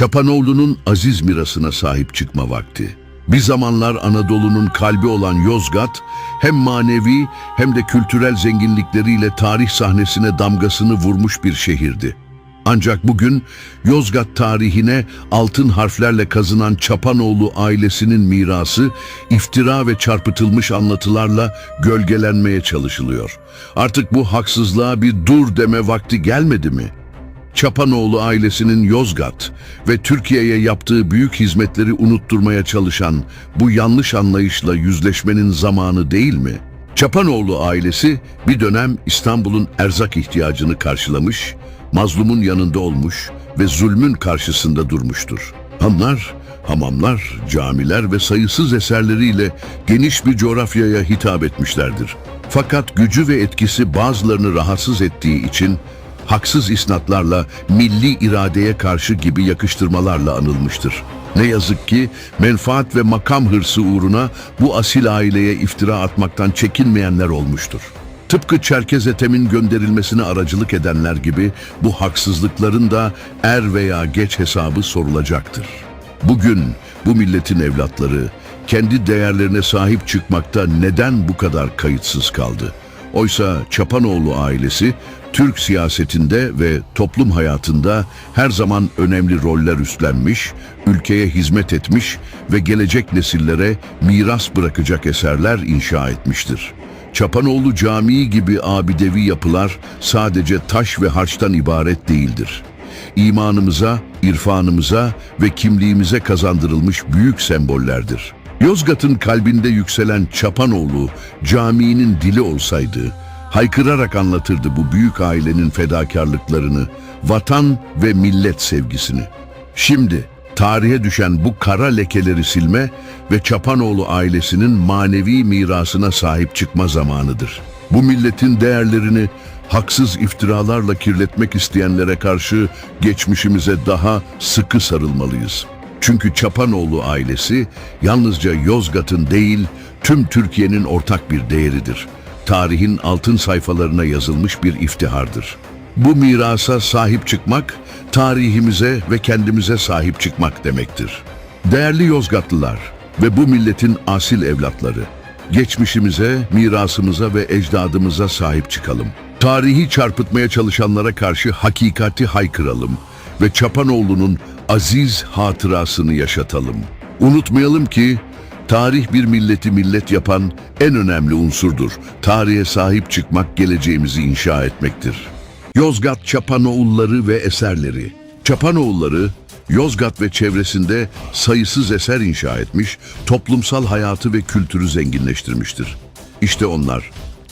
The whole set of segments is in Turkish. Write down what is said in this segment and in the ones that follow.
Çapanoğlu'nun aziz mirasına sahip çıkma vakti. Bir zamanlar Anadolu'nun kalbi olan Yozgat, hem manevi hem de kültürel zenginlikleriyle tarih sahnesine damgasını vurmuş bir şehirdi. Ancak bugün Yozgat tarihine altın harflerle kazınan Çapanoğlu ailesinin mirası iftira ve çarpıtılmış anlatılarla gölgelenmeye çalışılıyor. Artık bu haksızlığa bir dur deme vakti gelmedi mi? Çapanoğlu ailesinin Yozgat ve Türkiye'ye yaptığı büyük hizmetleri unutturmaya çalışan bu yanlış anlayışla yüzleşmenin zamanı değil mi? Çapanoğlu ailesi bir dönem İstanbul'un erzak ihtiyacını karşılamış, mazlumun yanında olmuş ve zulmün karşısında durmuştur. Hanlar, hamamlar, camiler ve sayısız eserleriyle geniş bir coğrafyaya hitap etmişlerdir. Fakat gücü ve etkisi bazılarını rahatsız ettiği için haksız isnatlarla milli iradeye karşı gibi yakıştırmalarla anılmıştır. Ne yazık ki menfaat ve makam hırsı uğruna bu asil aileye iftira atmaktan çekinmeyenler olmuştur. Tıpkı Çerkez Ethem'in gönderilmesine aracılık edenler gibi bu haksızlıkların da er veya geç hesabı sorulacaktır. Bugün bu milletin evlatları kendi değerlerine sahip çıkmakta neden bu kadar kayıtsız kaldı? Oysa Çapanoğlu ailesi Türk siyasetinde ve toplum hayatında her zaman önemli roller üstlenmiş, ülkeye hizmet etmiş ve gelecek nesillere miras bırakacak eserler inşa etmiştir. Çapanoğlu Camii gibi abidevi yapılar sadece taş ve harçtan ibaret değildir. İmanımıza, irfanımıza ve kimliğimize kazandırılmış büyük sembollerdir. Yozgat'ın kalbinde yükselen Çapanoğlu caminin dili olsaydı, haykırarak anlatırdı bu büyük ailenin fedakarlıklarını, vatan ve millet sevgisini. Şimdi tarihe düşen bu kara lekeleri silme ve Çapanoğlu ailesinin manevi mirasına sahip çıkma zamanıdır. Bu milletin değerlerini haksız iftiralarla kirletmek isteyenlere karşı geçmişimize daha sıkı sarılmalıyız. Çünkü Çapanoğlu ailesi yalnızca Yozgat'ın değil tüm Türkiye'nin ortak bir değeridir. Tarihin altın sayfalarına yazılmış bir iftihardır. Bu mirasa sahip çıkmak, tarihimize ve kendimize sahip çıkmak demektir. Değerli Yozgatlılar ve bu milletin asil evlatları, geçmişimize, mirasımıza ve ecdadımıza sahip çıkalım. Tarihi çarpıtmaya çalışanlara karşı hakikati haykıralım ve Çapanoğlu'nun aziz hatırasını yaşatalım. Unutmayalım ki tarih bir milleti millet yapan en önemli unsurdur. Tarihe sahip çıkmak geleceğimizi inşa etmektir. Yozgat Çapanoğulları ve eserleri. Çapanoğulları Yozgat ve çevresinde sayısız eser inşa etmiş, toplumsal hayatı ve kültürü zenginleştirmiştir. İşte onlar.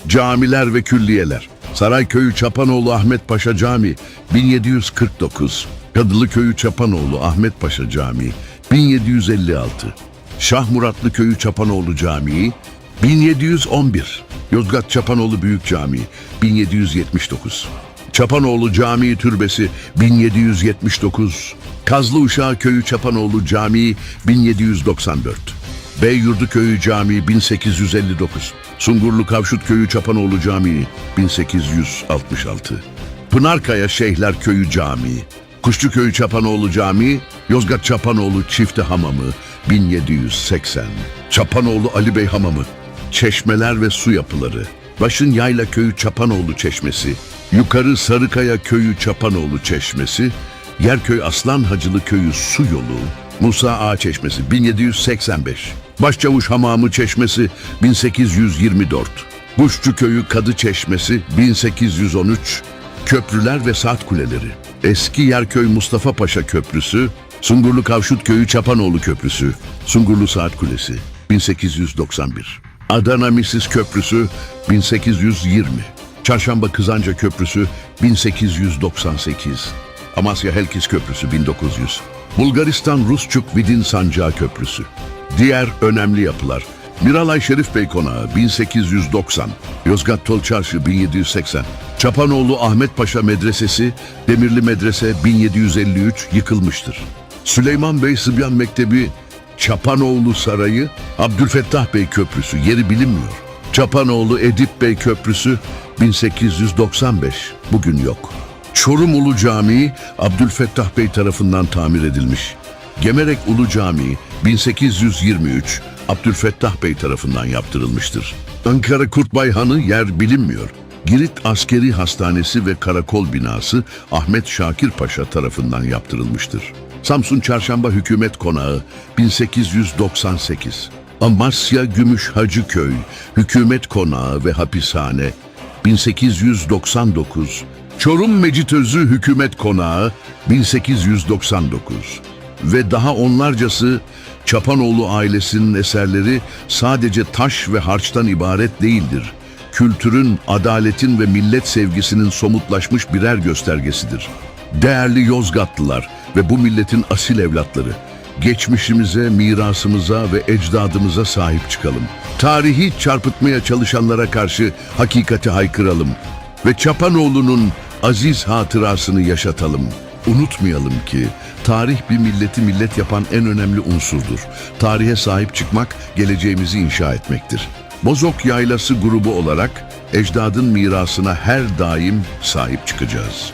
Camiler ve külliyeler. Sarayköyü Çapanoğlu Ahmet Paşa Camii 1749. Kadılı Köyü Çapanoğlu Ahmet Paşa Camii 1756. Şah Muratlı Köyü Çapanoğlu Camii 1711. Yozgat Çapanoğlu Büyük Camii 1779. Çapanoğlu Camii Türbesi 1779. Kazlı Uşağı Köyü Çapanoğlu Camii 1794. Beyyurdu Köyü Camii 1859. Sungurlu Kavşut Köyü Çapanoğlu Camii 1866. Pınarkaya Şeyhler Köyü Camii. Kuşçuköyü Çapanoğlu Camii, Yozgat Çapanoğlu Çifte Hamamı 1780. Çapanoğlu Ali Bey Hamamı, çeşmeler ve su yapıları. Başın Yayla Köyü Çapanoğlu Çeşmesi, Yukarı Sarıkaya Köyü Çapanoğlu Çeşmesi, Yerköy Aslan Hacılı Köyü Su Yolu, Musa Ağa Çeşmesi 1785. Başçavuş Hamamı Çeşmesi 1824. Kuşçu Köyü Kadı Çeşmesi 1813. Köprüler ve saat kuleleri. Eski Yerköy Mustafa Paşa Köprüsü, Sungurlu Kavşut Köyü Çapanoğlu Köprüsü, Sungurlu Saat Kulesi 1891. Adana Misis Köprüsü 1820. Çarşamba Kızanca Köprüsü 1898. Amasya Helkis Köprüsü 1900. Bulgaristan Rusçuk Vidin Sancağı Köprüsü. Diğer önemli yapılar. Miralay Şerif Bey Konağı 1890, Yozgat Tol Çarşı 1780, Çapanoğlu Ahmet Paşa Medresesi, Demirli Medrese 1753 yıkılmıştır. Süleyman Bey Sıbyan Mektebi, Çapanoğlu Sarayı, Abdülfettah Bey Köprüsü yeri bilinmiyor. Çapanoğlu Edip Bey Köprüsü 1895 bugün yok. Çorum Ulu Camii Abdülfettah Bey tarafından tamir edilmiş. Gemerek Ulu Camii 1823 Abdülfettah Bey tarafından yaptırılmıştır. Ankara Kurtbay Hanı yer bilinmiyor. Girit Askeri Hastanesi ve Karakol binası Ahmet Şakir Paşa tarafından yaptırılmıştır. Samsun Çarşamba Hükümet Konağı 1898 Amasya Gümüş Hacıköy Hükümet Konağı ve Hapishane 1899 Çorum Mecitözü Hükümet Konağı 1899 ve daha onlarcası Çapanoğlu ailesinin eserleri sadece taş ve harçtan ibaret değildir. Kültürün, adaletin ve millet sevgisinin somutlaşmış birer göstergesidir. Değerli Yozgatlılar ve bu milletin asil evlatları, geçmişimize, mirasımıza ve ecdadımıza sahip çıkalım. Tarihi çarpıtmaya çalışanlara karşı hakikati haykıralım ve Çapanoğlu'nun aziz hatırasını yaşatalım. Unutmayalım ki tarih bir milleti millet yapan en önemli unsurdur. Tarihe sahip çıkmak geleceğimizi inşa etmektir. Bozok Yaylası grubu olarak ecdadın mirasına her daim sahip çıkacağız.